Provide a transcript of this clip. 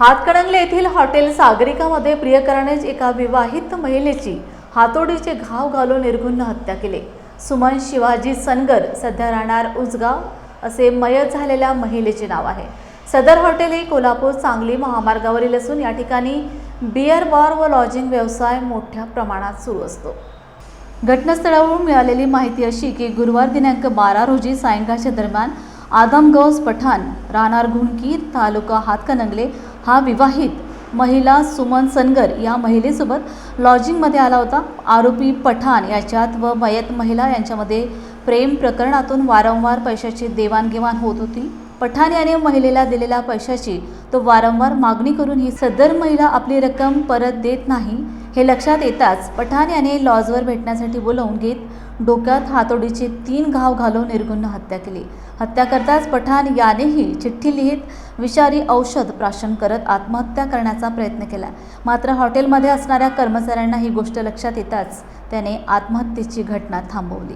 हातकणंगले येथील हॉटेल सागरिकामध्ये प्रियकरानेच एका विवाहित महिलेची हातोडीचे घाव घालून निर्घुण्ण हत्या केली. सुमन शिवाजी सनगर सध्या राहणार उजगाव असे मयत झालेल्या महिलेचे नाव आहे. सदर हॉटेल हे कोल्हापूर सांगली महामार्गावरील असून या ठिकाणी बिअर बार व लॉजिंग व्यवसाय मोठ्या प्रमाणात सुरू असतो. घटनास्थळावरून मिळालेली माहिती अशी की गुरुवार दिनांक बारा रोजी सायंकाळच्या दरम्यान आदमगौज पठाण राहणार घुणकी तालुका हातकणंगले हा विवाहित महिला सुमन सनगर या महिलेसोबत लॉजिंगमध्ये आला होता. आरोपी पठाण याच्यात व मयत महिला यांच्यामध्ये प्रेम प्रकरणातून वारंवार पैशाची देवाणघेवाण होत होती. पठाण याने महिलेला दिलेल्या पैशाची तो वारंवार मागणी करून ही सदर महिला आपली रक्कम परत देत नाही हे लक्षात येताच पठाण याने लॉजवर भेटण्यासाठी बोलावून घेत डोक्यात हातोडीचे तीन घाव घालून निर्गुण हत्या केली. हत्या करताच पठाण यानेही चिठ्ठी लिहित विषारी औषध प्राशन करत आत्महत्या करण्याचा प्रयत्न केला. मात्र हॉटेलमध्ये असणाऱ्या कर्मचाऱ्यांना ही गोष्ट लक्षात येताच त्याने आत्महत्येची घटना थांबवली.